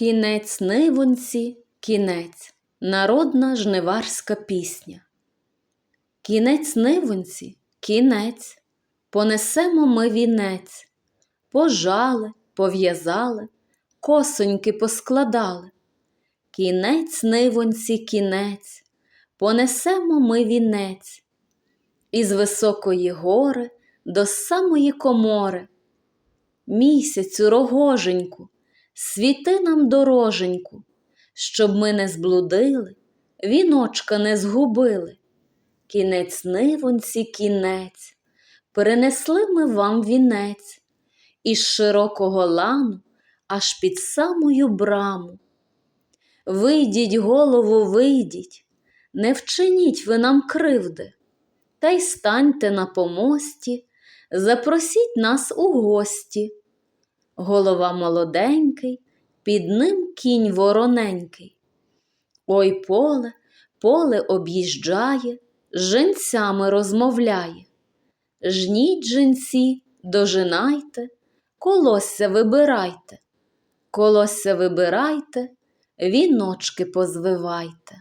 Кінець нивонці, кінець, народна жниварська пісня. Кінець нивонці, кінець, понесемо ми вінець, пожали, пов'язали, косоньки поскладали. Кінець нивонці, кінець, понесемо ми вінець, із високої гори до самої комори. Місяцю рогоженьку, світи нам дороженьку, щоб ми не зблудили, віночка не згубили. Кінець нивонці, кінець, перенесли ми вам вінець із широкого лану аж під самою браму. Вийдіть, голову, вийдіть, не вчиніть ви нам кривди, та й станьте на помості, запросіть нас у гості. Голова молоденький, під ним кінь вороненький. Ой поле, поле об'їжджає, з женцями розмовляє. Жніть женці, дожинайте, колосся вибирайте, колосся вибирайте, віночки позвивайте.